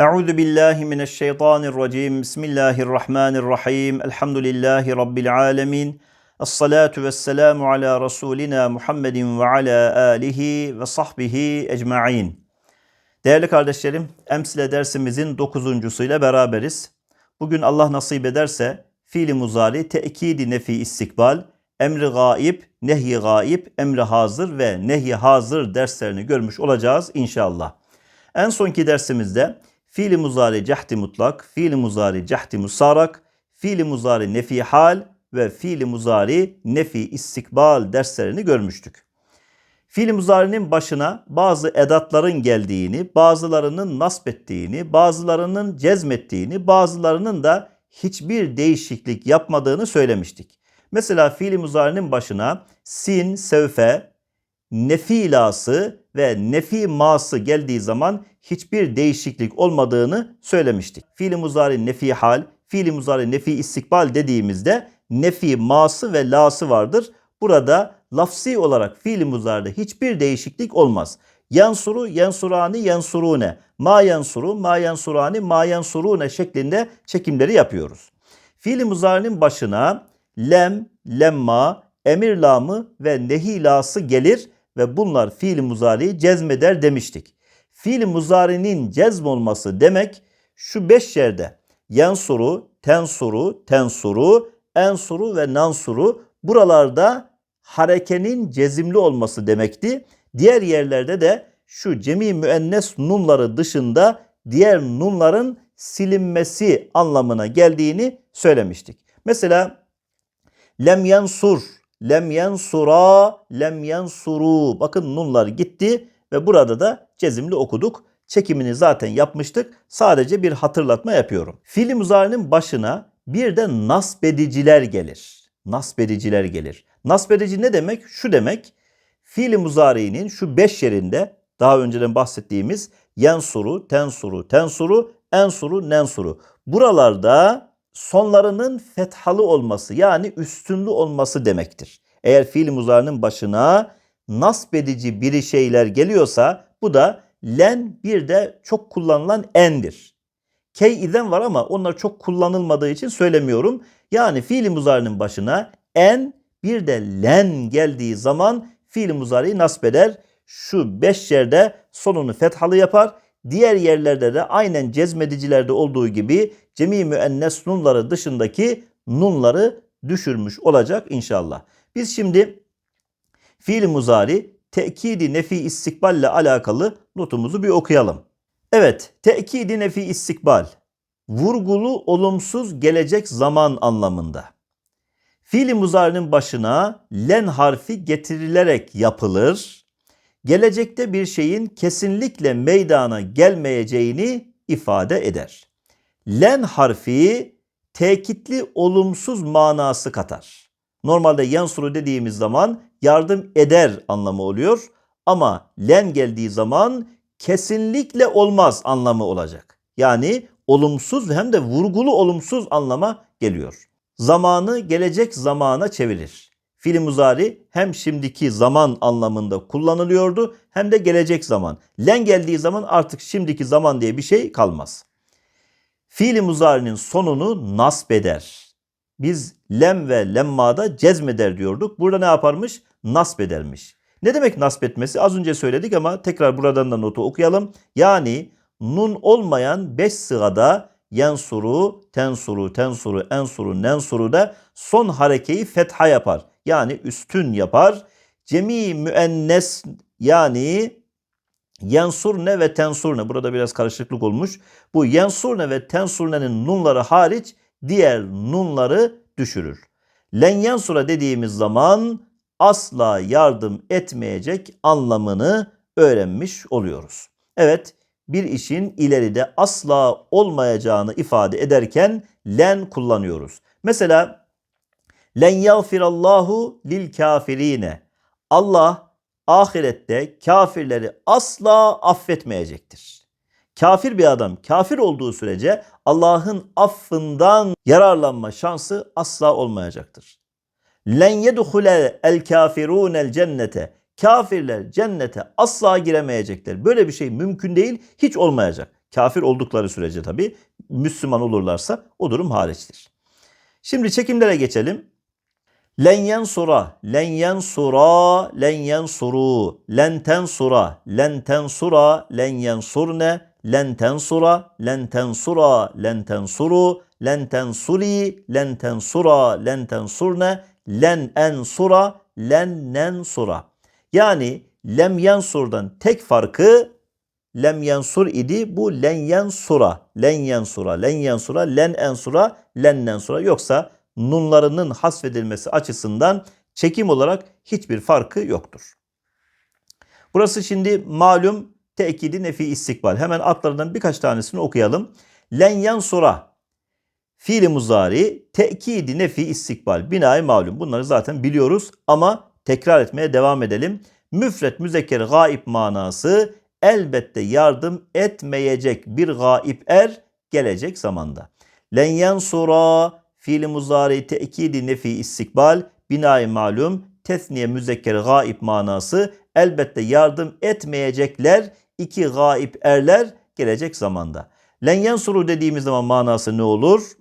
Euzu billahi mineşşeytanirracim. Bismillahirrahmanirrahim. Elhamdülillahi rabbil alamin. Essalatu vesselamu ala rasulina Muhammedin ve ala alihi ve sahbihi ecmaîn. Değerli kardeşlerim, Emsile dersimizin dokuzuncusuyla beraberiz. Bugün Allah nasip ederse fiili muzari, tekidi nefi istikbal, emri gaib, nehyi gaib, emri hazır ve nehyi hazır derslerini görmüş olacağız inşallah. En sonki dersimizde fiili muzari cehdi mutlak, fiili muzari cehdi musarak, fiili muzari nefi hal ve fiili muzari nefi istikbal derslerini görmüştük. Fiil muzari'nin başına bazı edatların geldiğini, bazılarının nasb ettiğini, bazılarının cezmettiğini, bazılarının da hiçbir değişiklik yapmadığını söylemiştik. Mesela fiil muzari'nin başına sin, sevfe, nefilası ve nefi ması geldiği zaman hiçbir değişiklik olmadığını söylemiştik. Fiil muzari nefi hal, fiil muzari nefi istikbal dediğimizde nefi ması ve lası vardır. Burada lafsi olarak fiil muzaride hiçbir değişiklik olmaz. Yansuru, yansurani, yansurune. Ma yansuru, ma yansurani, ma yansurune şeklinde çekimleri yapıyoruz. Fiil muzarinin başına lem, lemma, emir lamı ve nehi lası gelir ve bunlar fiil muzariyi cezmeder demiştik. Fiil muzarinin cezm olması demek şu beş yerde yansuru, tensuru, tensuru, ensuru ve nansuru buralarda harekenin cezimli olması demekti. Diğer yerlerde de şu cemi müennes nunları dışında diğer nunların silinmesi anlamına geldiğini söylemiştik. Mesela lem yansur, lem yansura, lem yansuru. Bakın nunlar gitti ve burada da cezimli okuduk. Çekimini zaten yapmıştık. Sadece bir hatırlatma yapıyorum. Fiil muzarinin başına bir de nasbediciler gelir. Nasbediciler gelir. Nasbedici ne demek? Şu demek. Fiil muzari'nin şu beş yerinde daha önceden bahsettiğimiz yansuru, tensuru, tensuru, ensuru, nensuru. Buralarda sonlarının fethalı olması yani üstünlü olması demektir. Eğer fiil muzarinin başına nasbedici biri şeyler geliyorsa bu da len bir de çok kullanılan endir. Key iden var ama onlar çok kullanılmadığı için söylemiyorum. Yani fiil muzarinin başına en bir de len geldiği zaman fiil muzariyi nasb eder. Şu beş yerde sonunu fethalı yapar. Diğer yerlerde de aynen cezmedicilerde olduğu gibi cemi müennes nunları dışındaki nunları düşürmüş olacak inşallah. Biz şimdi fiil muzari tekidi nefi istikballe alakalı notumuzu bir okuyalım. Evet, tekidi nefi istikbal. Vurgulu olumsuz gelecek zaman anlamında. Fiil muzarinin başına len harfi getirilerek yapılır. Gelecekte bir şeyin kesinlikle meydana gelmeyeceğini ifade eder. Len harfi tekitli olumsuz manası katar. Normalde yansuru dediğimiz zaman yardım eder anlamı oluyor. Ama len geldiği zaman kesinlikle olmaz anlamı olacak. Yani olumsuz hem de vurgulu olumsuz anlama geliyor. Zamanı gelecek zamana çevirir. Fiil muzari hem şimdiki zaman anlamında kullanılıyordu hem de gelecek zaman. Len geldiği zaman artık şimdiki zaman diye bir şey kalmaz. Fiil muzarinin sonunu nasb eder. Biz lem ve lemmada cezmeder diyorduk. Burada ne yaparmış? Nasb edermiş. Ne demek nasb etmesi? Az önce söyledik ama tekrar buradan da notu okuyalım. Yani nun olmayan beş sırada yansuru, tensuru, tensuru, ensuru, nensuru da son harekeyi fetha yapar. Yani üstün yapar. Cemi müennes yani yansurne ve tensurne. Burada biraz karışıklık olmuş. Bu yansurne ve tensurne'nin nunları hariç diğer nunları düşürür. Len yansura dediğimiz zaman asla yardım etmeyecek anlamını öğrenmiş oluyoruz. Evet bir işin ileride asla olmayacağını ifade ederken len kullanıyoruz. Mesela len yağfirallahu lil kafirine. Allah ahirette kafirleri asla affetmeyecektir. Kafir bir adam kafir olduğu sürece Allah'ın affından yararlanma şansı asla olmayacaktır. Len yedhule el kafirun el cennete. Kafirler cennete asla giremeyecekler. Böyle bir şey mümkün değil, hiç olmayacak. Kafir oldukları sürece tabi Müslüman olurlarsa o durum hariçtir. Şimdi çekimlere geçelim. Len yansura, len yansura, len yansuru, len tensura, len tensura, len yansurne, len tensura, len tensura, len tensuru, len tensuri, len tensura, len tensurne, len ensura, len nensura. Yani lem yansurdan tek farkı lem yansur idi. Bu len yansura, len yansura, len yansura, len ensura, len nensura. Yoksa nunlarının hasfedilmesi açısından çekim olarak hiçbir farkı yoktur. Burası şimdi malum tekidi nefi istikbal. Hemen atlarından birkaç tanesini okuyalım. Len yansura fiili muzari tekidi nefi istikbal. Binayı malum. Bunları zaten biliyoruz ama tekrar etmeye devam edelim. Müfret müzekker gaib manası elbette yardım etmeyecek bir gaib er gelecek zamanda. Len yansura fiili muzari tekidi nefi istikbal binayı malum tesniye müzekker gaib manası elbette yardım etmeyecekler iki gaib erler gelecek zamanda. Len yansuru dediğimiz zaman manası ne olur?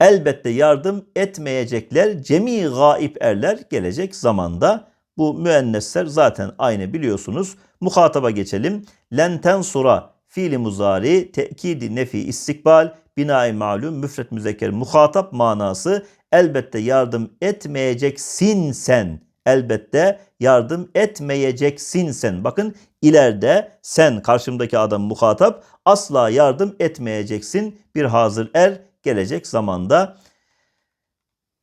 Elbette yardım etmeyecekler cemi gaib erler gelecek zamanda. Bu müennesler zaten aynı biliyorsunuz. Muhataba geçelim. Len tensura fiili muzari tekidi nefi istikbal binai malum müfret müzekker muhatap manası elbette yardım etmeyeceksin sen. Elbette yardım etmeyeceksin sen. Bakın ileride sen karşımdaki adam muhatap asla yardım etmeyeceksin. Bir hazır er gelecek zamanda.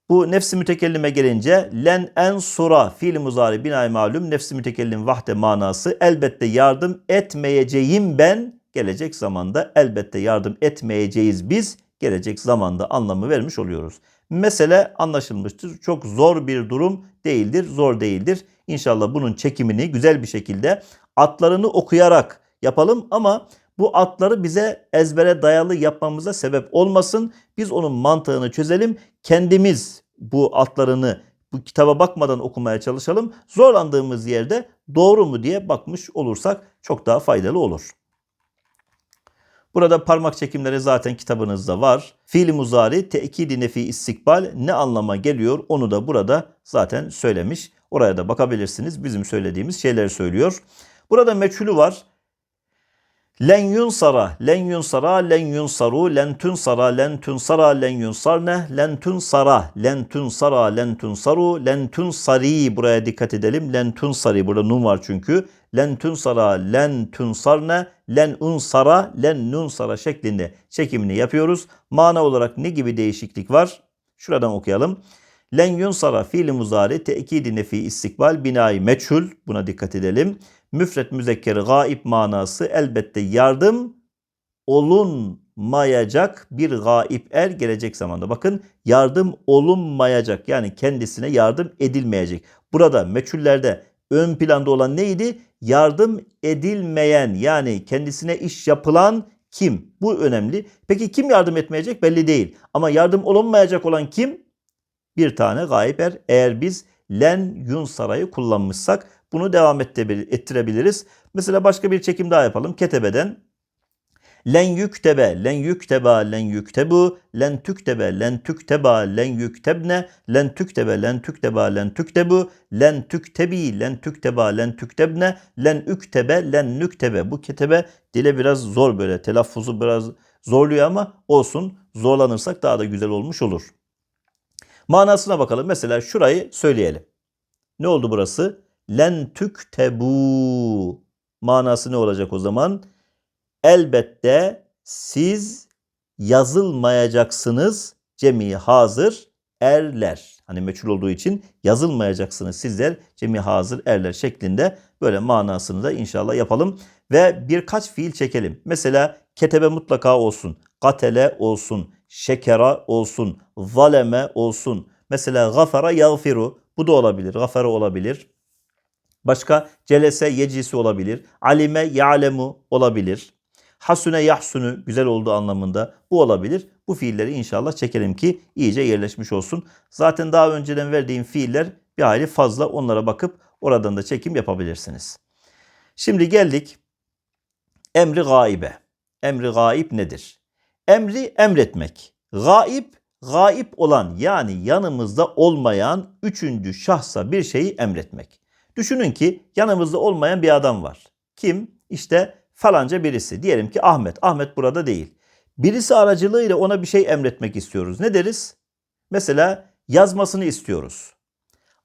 Bu nefsi mütekellime gelince len en sura fiil muzari binay malum nefsi mütekellim vahde manası elbette yardım etmeyeceğim ben gelecek zamanda elbette yardım etmeyeceğiz biz gelecek zamanda anlamı vermiş oluyoruz. Mesele anlaşılmıştır. Çok zor bir durum değildir, zor değildir. İnşallah bunun çekimini güzel bir şekilde atlarını okuyarak yapalım ama bu atları bize ezbere dayalı yapmamıza sebep olmasın. Biz onun mantığını çözelim. Kendimiz bu atlarını bu kitaba bakmadan okumaya çalışalım. Zorlandığımız yerde doğru mu diye bakmış olursak çok daha faydalı olur. Burada parmak çekimleri zaten kitabınızda var. Fiil muzari tekidi nefi istikbal ne anlama geliyor onu da burada zaten söylemiş. Oraya da bakabilirsiniz. Bizim söylediğimiz şeyleri söylüyor. Burada meçhulü var. Len yunsara, len yunsara, len yunsaru, len tunsara, len tunsara, len yunsarne, len tunsara, len tunsara, len tunsaru, len tunsari. Buraya dikkat edelim. Len tunsari. Burada nun var çünkü. Len tunsara, len tunsarne, len unsara, len nunsara şeklinde çekimini yapıyoruz. Mana olarak ne gibi değişiklik var? Şuradan okuyalım. Len yunsara fiili muzari tekidi nefi istikbal binayı meçhul. Buna dikkat edelim müfret müzekkeri gaib manası elbette yardım olunmayacak bir gaib er gelecek zamanda. Bakın yardım olunmayacak yani kendisine yardım edilmeyecek. Burada meçhullerde ön planda olan neydi? Yardım edilmeyen yani kendisine iş yapılan kim? Bu önemli. Peki kim yardım etmeyecek belli değil. Ama yardım olunmayacak olan kim? Bir tane gaib er. Eğer biz len yun sarayı kullanmışsak bunu devam ettirebiliriz. Mesela başka bir çekim daha yapalım. Ketebeden len yüktebe, len yükteba, len yüktebu, len tüktebe, len tükteba, len yüktebne, len tüktebe, len tükteba, len tüktebu, len tüktebi, len tükteba, len tüktebne, len üktebe, len nüktebe. Bu ketebe dile biraz zor böyle telaffuzu biraz zorluyor ama olsun zorlanırsak daha da güzel olmuş olur. Manasına bakalım. Mesela şurayı söyleyelim. Ne oldu burası? len tüktebu manası ne olacak o zaman? Elbette siz yazılmayacaksınız cemi hazır erler. Hani meçhul olduğu için yazılmayacaksınız sizler cemi hazır erler şeklinde böyle manasını da inşallah yapalım. Ve birkaç fiil çekelim. Mesela ketebe mutlaka olsun. Katele olsun. Şekera olsun. Zaleme olsun. Mesela gafara yağfiru. Bu da olabilir. Gafara olabilir. Başka celese yecisi olabilir. Alime ya'lemu olabilir. Hasune yahsunu güzel olduğu anlamında bu olabilir. Bu fiilleri inşallah çekelim ki iyice yerleşmiş olsun. Zaten daha önceden verdiğim fiiller bir hayli fazla onlara bakıp oradan da çekim yapabilirsiniz. Şimdi geldik Emri gaibe. Emri gaib nedir? Emri emretmek. Gaib, gaib olan yani yanımızda olmayan üçüncü şahsa bir şeyi emretmek. Düşünün ki yanımızda olmayan bir adam var. Kim? İşte falanca birisi. Diyelim ki Ahmet. Ahmet burada değil. Birisi aracılığıyla ona bir şey emretmek istiyoruz. Ne deriz? Mesela yazmasını istiyoruz.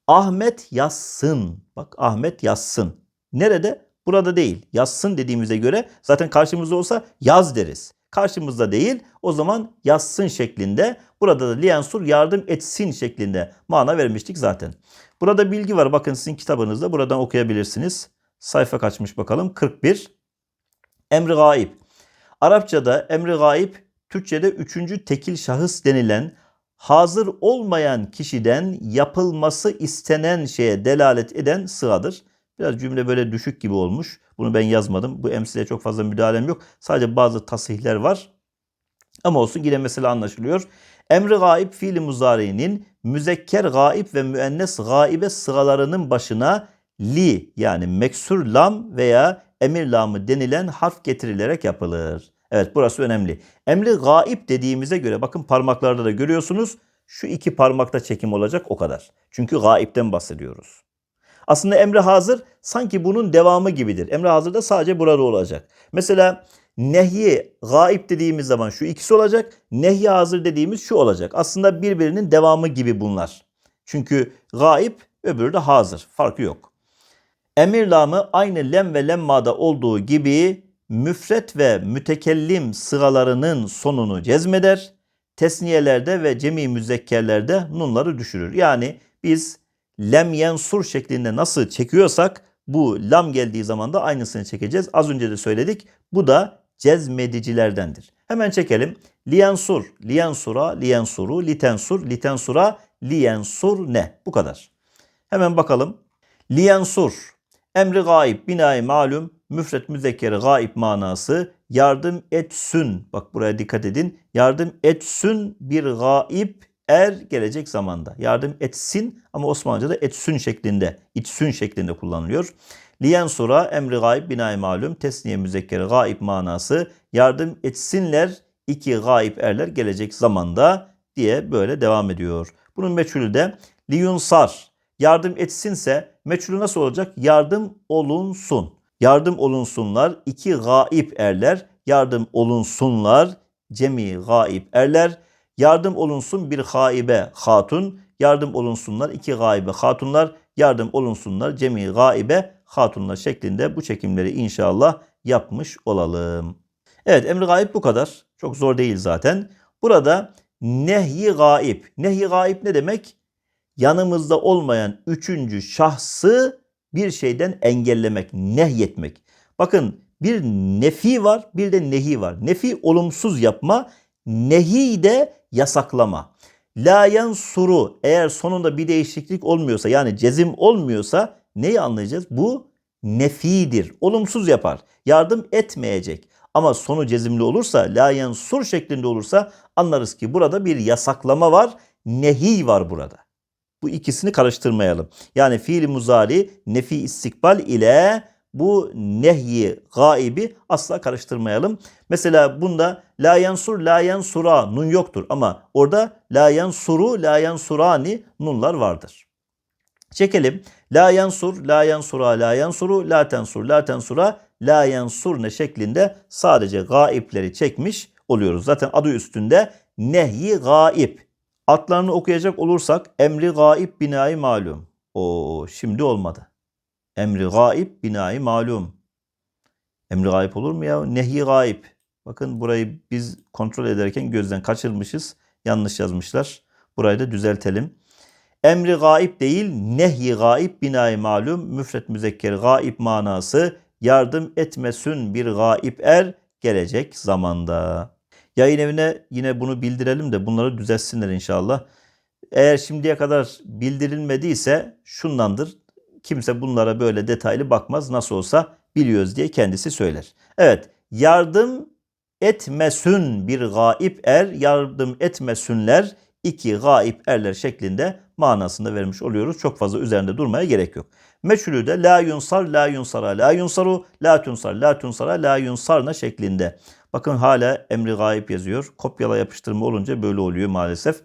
Ahmet yazsın. Bak Ahmet yazsın. Nerede? Burada değil. Yazsın dediğimize göre zaten karşımızda olsa yaz deriz. Karşımızda değil o zaman yazsın şeklinde. Burada da liyansur yardım etsin şeklinde mana vermiştik zaten. Burada bilgi var. Bakın sizin kitabınızda buradan okuyabilirsiniz. Sayfa kaçmış bakalım. 41. Emri gaib. Arapçada emri gaib Türkçede üçüncü tekil şahıs denilen hazır olmayan kişiden yapılması istenen şeye delalet eden sıradır. Biraz cümle böyle düşük gibi olmuş. Bunu ben yazmadım. Bu emsile çok fazla müdahalem yok. Sadece bazı tasihler var. Ama olsun yine mesela anlaşılıyor. Emri gaib fiili muzari'nin müzekker gaib ve müennes gaibe sıralarının başına li yani meksur lam veya emir lamı denilen harf getirilerek yapılır. Evet burası önemli. Emri gaib dediğimize göre bakın parmaklarda da görüyorsunuz. Şu iki parmakta çekim olacak o kadar. Çünkü gaipten bahsediyoruz. Aslında emri hazır sanki bunun devamı gibidir. Emri hazır da sadece burada olacak. Mesela nehyi gaib dediğimiz zaman şu ikisi olacak. Nehyi hazır dediğimiz şu olacak. Aslında birbirinin devamı gibi bunlar. Çünkü gaib öbürü de hazır. Farkı yok. Emir lamı aynı lem ve lemmada olduğu gibi müfret ve mütekellim sıralarının sonunu cezmeder. Tesniyelerde ve cemi müzekkerlerde nunları düşürür. Yani biz lem yensur şeklinde nasıl çekiyorsak bu lam geldiği zaman da aynısını çekeceğiz. Az önce de söyledik. Bu da cezmedicilerdendir. Hemen çekelim. Liyansur, liyansura, liyansuru, litensur, litensura, liyensur ne? Bu kadar. Hemen bakalım. Liyansur, emri gaib, binayı malum, müfret müzekkeri gaib manası yardım etsün. Bak buraya dikkat edin. Yardım etsün bir gaib er gelecek zamanda. Yardım etsin ama Osmanlıca'da etsün şeklinde, itsün şeklinde kullanılıyor. Liyen sura emri gaib binay malum tesniye müzekkeri gaib manası yardım etsinler iki gaib erler gelecek zamanda diye böyle devam ediyor. Bunun meçhulü de liyunsar yardım etsinse meçhulü nasıl olacak? Yardım olunsun. Yardım olunsunlar iki gaib erler yardım olunsunlar cemi gaib erler yardım olunsun bir haibe hatun, yardım olunsunlar iki gaibe hatunlar, yardım olunsunlar cemi gaibe hatunlar şeklinde bu çekimleri inşallah yapmış olalım. Evet emri gaib bu kadar. Çok zor değil zaten. Burada nehyi gaib. Nehyi gaib ne demek? Yanımızda olmayan üçüncü şahsı bir şeyden engellemek, nehyetmek. Bakın bir nefi var, bir de nehi var. Nefi olumsuz yapma, nehi de yasaklama. La yansuru eğer sonunda bir değişiklik olmuyorsa yani cezim olmuyorsa neyi anlayacağız? Bu nefidir. Olumsuz yapar. Yardım etmeyecek. Ama sonu cezimli olursa la yansur şeklinde olursa anlarız ki burada bir yasaklama var. Nehi var burada. Bu ikisini karıştırmayalım. Yani fiil muzari nefi istikbal ile bu nehyi gaibi asla karıştırmayalım. Mesela bunda la yansur la yansura nun yoktur ama orada la yansuru la yansurani nunlar vardır. Çekelim. La yansur la yansura la yansuru la tensur la tensura la yansurne şeklinde sadece gaipleri çekmiş oluyoruz. Zaten adı üstünde nehyi gaib. Atlarını okuyacak olursak emri gaib binayı malum. O şimdi olmadı. Emri gaib binayı malum. Emri gaib olur mu ya? Nehi gaib. Bakın burayı biz kontrol ederken gözden kaçırmışız. Yanlış yazmışlar. Burayı da düzeltelim. Emri gaib değil, nehi gaib binayı malum, müfret müzekker gaib manası, yardım etmesün bir gaib er gelecek zamanda. Yayın evine yine bunu bildirelim de bunları düzeltsinler inşallah. Eğer şimdiye kadar bildirilmediyse şundandır. Kimse bunlara böyle detaylı bakmaz. Nasıl olsa biliyoruz diye kendisi söyler. Evet yardım etmesün bir gaib er, yardım etmesünler iki gaib erler şeklinde manasında vermiş oluyoruz. Çok fazla üzerinde durmaya gerek yok. Meçhulü de la yunsar, la yunsara, la yunsaru, la tunsar, la tunsara, la yunsarna şeklinde. Bakın hala emri gayip yazıyor. Kopyala yapıştırma olunca böyle oluyor maalesef.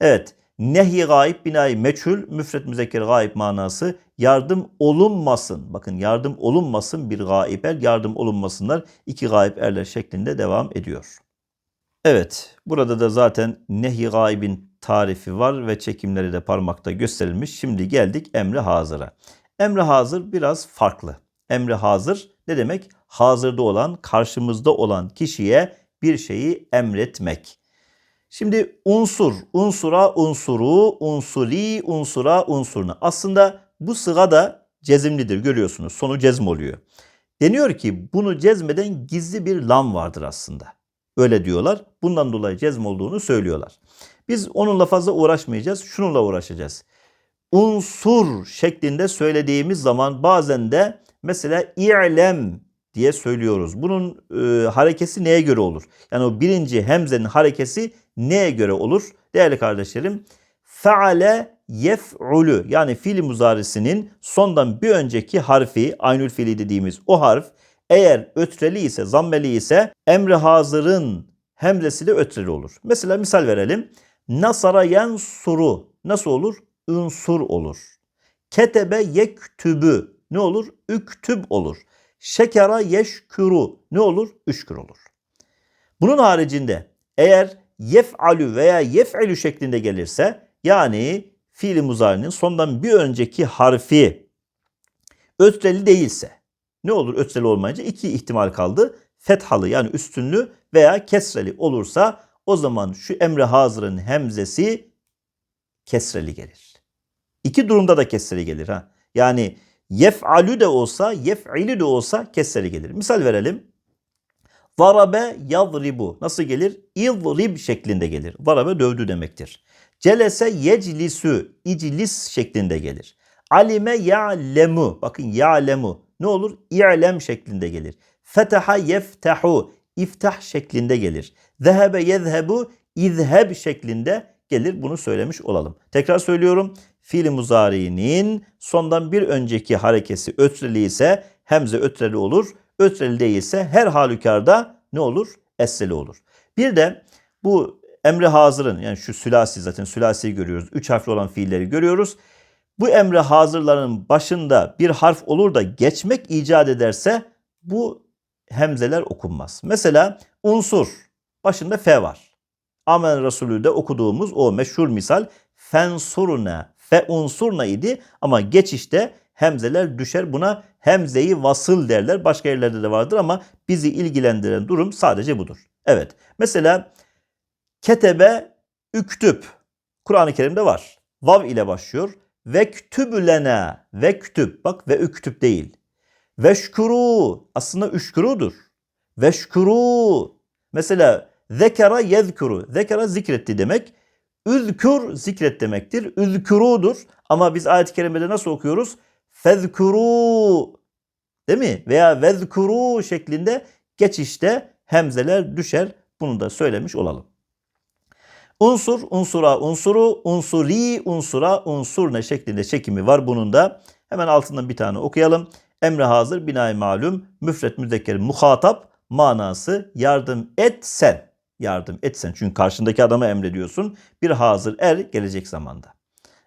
Evet. Nehi gayip binayı meçhul, müfret müzekker gayip manası yardım olunmasın. Bakın yardım olunmasın bir gayip er, yardım olunmasınlar iki gayip erler şeklinde devam ediyor. Evet, burada da zaten nehi gaibin tarifi var ve çekimleri de parmakta gösterilmiş. Şimdi geldik emri hazıra. Emri hazır biraz farklı. Emri hazır ne demek? Hazırda olan, karşımızda olan kişiye bir şeyi emretmek. Şimdi unsur, unsura, unsuru, unsuri, unsura, unsurna. Aslında bu sıga da cezimlidir görüyorsunuz. Sonu cezm oluyor. Deniyor ki bunu cezmeden gizli bir lam vardır aslında. Öyle diyorlar. Bundan dolayı cezm olduğunu söylüyorlar. Biz onunla fazla uğraşmayacağız. Şununla uğraşacağız. Unsur şeklinde söylediğimiz zaman bazen de mesela i'lem diye söylüyoruz. Bunun e, harekesi neye göre olur? Yani o birinci hemzenin harekesi neye göre olur? Değerli kardeşlerim, feale yef'ulu yani fiil muzarisinin sondan bir önceki harfi, aynül fiili dediğimiz o harf eğer ötreli ise, zammeli ise emri hazırın hemzesiyle ötreli olur. Mesela misal verelim. Nasara yensuru nasıl olur? Ünsur olur. Ketebe yektübü ne olur? Üktüb olur. Şekera yeşkuru ne olur? Üşkür olur. Bunun haricinde eğer yef'alü veya yef'elü şeklinde gelirse yani fiili muzarinin sondan bir önceki harfi ötreli değilse ne olur ötreli olmayınca iki ihtimal kaldı. Fethalı yani üstünlü veya kesreli olursa o zaman şu emre hazırın hemzesi kesreli gelir. İki durumda da kesreli gelir ha. Yani yef'alü de olsa, yef'ilü de olsa kesreli gelir. Misal verelim. Zarabe yadribu. Nasıl gelir? İzrib şeklinde gelir. Zarabe dövdü demektir. Celese yeclisu. iclis şeklinde gelir. Alime ya'lemu. Bakın ya'lemu. Ne olur? İ'lem şeklinde gelir. Fetaha yeftahu. iftah şeklinde gelir. Zehebe yezhebu. izheb şeklinde gelir. Bunu söylemiş olalım. Tekrar söylüyorum. Fiil muzari'nin sondan bir önceki harekesi ötreli ise hemze ötreli olur. Ötreli değilse her halükarda ne olur? Esseli olur. Bir de bu emri hazırın yani şu sülasi zaten sülasiyi görüyoruz. Üç harfli olan fiilleri görüyoruz. Bu emri hazırların başında bir harf olur da geçmek icat ederse bu hemzeler okunmaz. Mesela unsur başında F var. Amen Resulü'de okuduğumuz o meşhur misal fensurna fe unsurna idi ama geçişte hemzeler düşer. Buna hemzeyi vasıl derler. Başka yerlerde de vardır ama bizi ilgilendiren durum sadece budur. Evet. Mesela ketebe üktüp. Kur'an-ı Kerim'de var. Vav ile başlıyor. Vektübülene. Vektüb. Bak ve üktüp değil. Veşkuru. Aslında üşkurudur. Veşkuru. Mesela zekera yezkuru. Zekera zikretti demek. Üzkür zikret demektir. Üzkürudur. Ama biz ayet-i kerimede nasıl okuyoruz? Fezkuru değil mi? Veya vezkuru şeklinde geçişte hemzeler düşer. Bunu da söylemiş olalım. Unsur, unsura, unsuru, unsuri, unsura, unsurne şeklinde çekimi var bunun da. Hemen altından bir tane okuyalım. Emre hazır, binay malum, müfret müzekker muhatap, manası yardım et sen. Yardım et sen. Çünkü karşındaki adama emrediyorsun. Bir hazır er gelecek zamanda.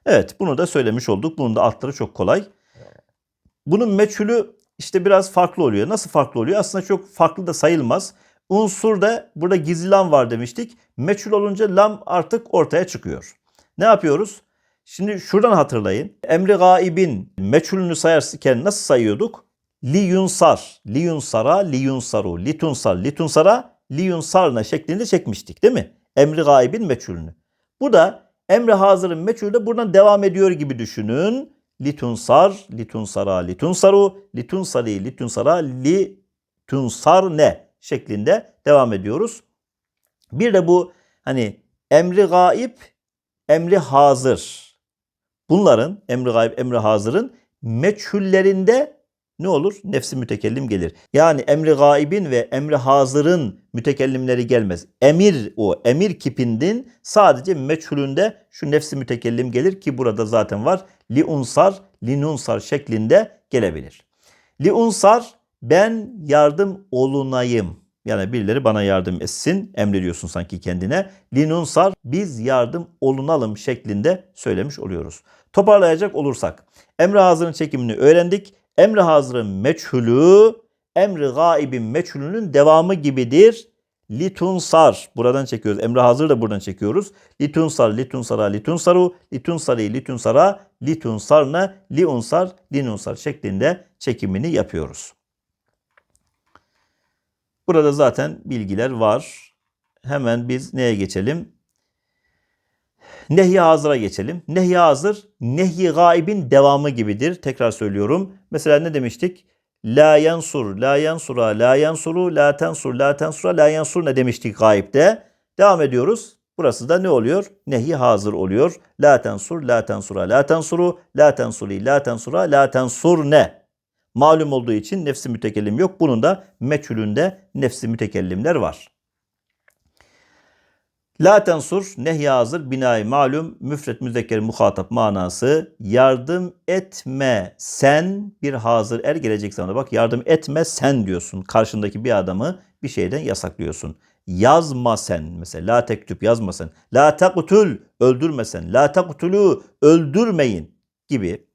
Evet bunu da söylemiş olduk. Bunun da altları çok kolay. Bunun meçhulü işte biraz farklı oluyor. Nasıl farklı oluyor? Aslında çok farklı da sayılmaz. Unsur da burada gizli lam var demiştik. Meçhul olunca lam artık ortaya çıkıyor. Ne yapıyoruz? Şimdi şuradan hatırlayın. Emri gaibin meçhulünü sayarken nasıl sayıyorduk? Li yunsar, li yunsara, li yunsaru, li tunsar, li tunsara, li yunsarna şeklinde çekmiştik değil mi? Emri gaibin meçhulünü. Bu da emri hazırın meçhulü de buradan devam ediyor gibi düşünün litunsar, litunsara, litunsaru, litunsari, litunsara, litunsar ne şeklinde devam ediyoruz. Bir de bu hani emri gaib, emri hazır. Bunların emri gaib, emri hazırın meçhullerinde ne olur? Nefsi mütekellim gelir. Yani emri gaibin ve emri hazırın mütekellimleri gelmez. Emir o emir kipindin sadece meçhulünde şu nefsi mütekellim gelir ki burada zaten var. Li unsar, linunsar şeklinde gelebilir. Liunsar ben yardım olunayım. Yani birileri bana yardım etsin. Emrediyorsun sanki kendine. Linunsar biz yardım olunalım şeklinde söylemiş oluyoruz. Toparlayacak olursak. Emre hazırın çekimini öğrendik. Emre hazırın meçhulü emri gaibin meçhulünün devamı gibidir. Litunsar. Buradan çekiyoruz. Emre hazır da buradan çekiyoruz. Litunsar, litunsara, litunsaru, litunsari, litunsara, litunsarna, liunsar, linunsar şeklinde çekimini yapıyoruz. Burada zaten bilgiler var. Hemen biz neye geçelim? Nehy hazıra geçelim. Nehy hazır, nehy gaibin devamı gibidir. Tekrar söylüyorum. Mesela ne demiştik? La yansur, la yansura, la yansuru, la tensur, la tensura, la yansur ne demiştik gaibde? Devam ediyoruz. Burası da ne oluyor? Nehi hazır oluyor. La tensur, la tensura, la tensuru, la tensuri, la tensura, la tensur ne? Malum olduğu için nefsi mütekellim yok. Bunun da meçhulünde nefsi mütekellimler var. La tensur nehy hazır binayı malum müfret müzekker muhatap manası. Yardım etme sen bir hazır er gelecek zamanda bak yardım etme sen diyorsun. Karşındaki bir adamı bir şeyden yasaklıyorsun. Yazma sen. Mesela la tektüp yazma sen. La takutul öldürme sen. La takutulu öldürmeyin gibi.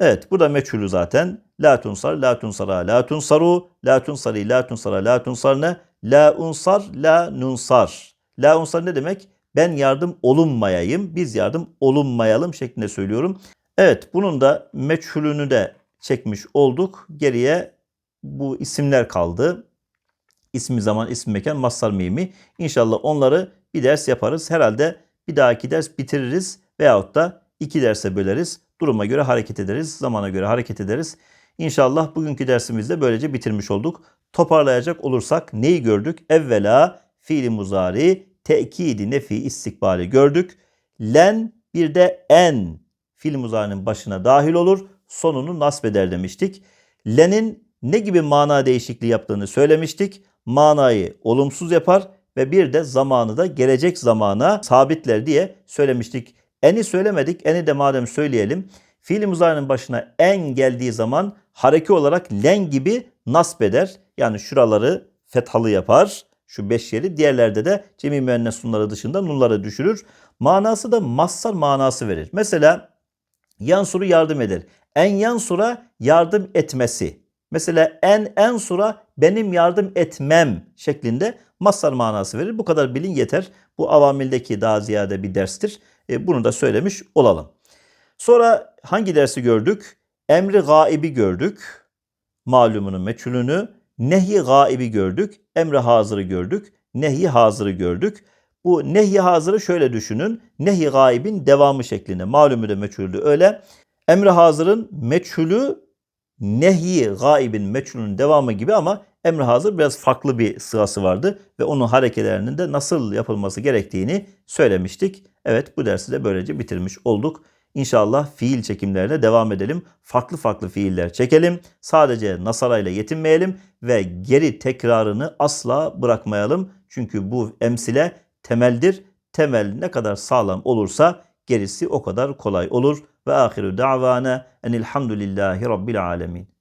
Evet burada meçhulü zaten. La tunsar la tunsara la tunsaru. La tunsari la tunsara la tunsarne la unsar la nunsar La unsar ne demek? Ben yardım olunmayayım, biz yardım olunmayalım şeklinde söylüyorum. Evet bunun da meçhulünü de çekmiş olduk. Geriye bu isimler kaldı. İsmi zaman, ismi mekan, mazhar mimi. İnşallah onları bir ders yaparız. Herhalde bir dahaki ders bitiririz veyahut da iki derse böleriz. Duruma göre hareket ederiz, zamana göre hareket ederiz. İnşallah bugünkü dersimizde böylece bitirmiş olduk. Toparlayacak olursak neyi gördük? Evvela fiili muzari, tekidi nefi istikbali gördük. Len bir de en fiil muzarinin başına dahil olur. Sonunu nasb eder demiştik. Len'in ne gibi mana değişikliği yaptığını söylemiştik. Manayı olumsuz yapar ve bir de zamanı da gelecek zamana sabitler diye söylemiştik. Eni söylemedik. Eni de madem söyleyelim. Fiil muzarinin başına en geldiği zaman hareki olarak len gibi nasb eder. Yani şuraları fethalı yapar şu beş yeri. Diğerlerde de cemi müennes nunları dışında nunları düşürür. Manası da massar manası verir. Mesela yansuru yardım eder. En yansura yardım etmesi. Mesela en en sura benim yardım etmem şeklinde massar manası verir. Bu kadar bilin yeter. Bu avamildeki daha ziyade bir derstir. E, bunu da söylemiş olalım. Sonra hangi dersi gördük? Emri gaibi gördük. Malumunun meçhulünü. Nehi gaibi gördük. Emre hazırı gördük. Nehi hazırı gördük. Bu nehi hazırı şöyle düşünün. Nehi gaibin devamı şeklinde. Malumü de meçhuldü öyle. Emre hazırın meçhulü nehi gaibin meçhulünün devamı gibi ama emre hazır biraz farklı bir sırası vardı ve onun hareketlerinin de nasıl yapılması gerektiğini söylemiştik. Evet bu dersi de böylece bitirmiş olduk. İnşallah fiil çekimlerine devam edelim. Farklı farklı fiiller çekelim. Sadece nasarayla yetinmeyelim ve geri tekrarını asla bırakmayalım. Çünkü bu emsile temeldir. Temel ne kadar sağlam olursa gerisi o kadar kolay olur. Ve ahiru davana enilhamdülillahi rabbil alemin.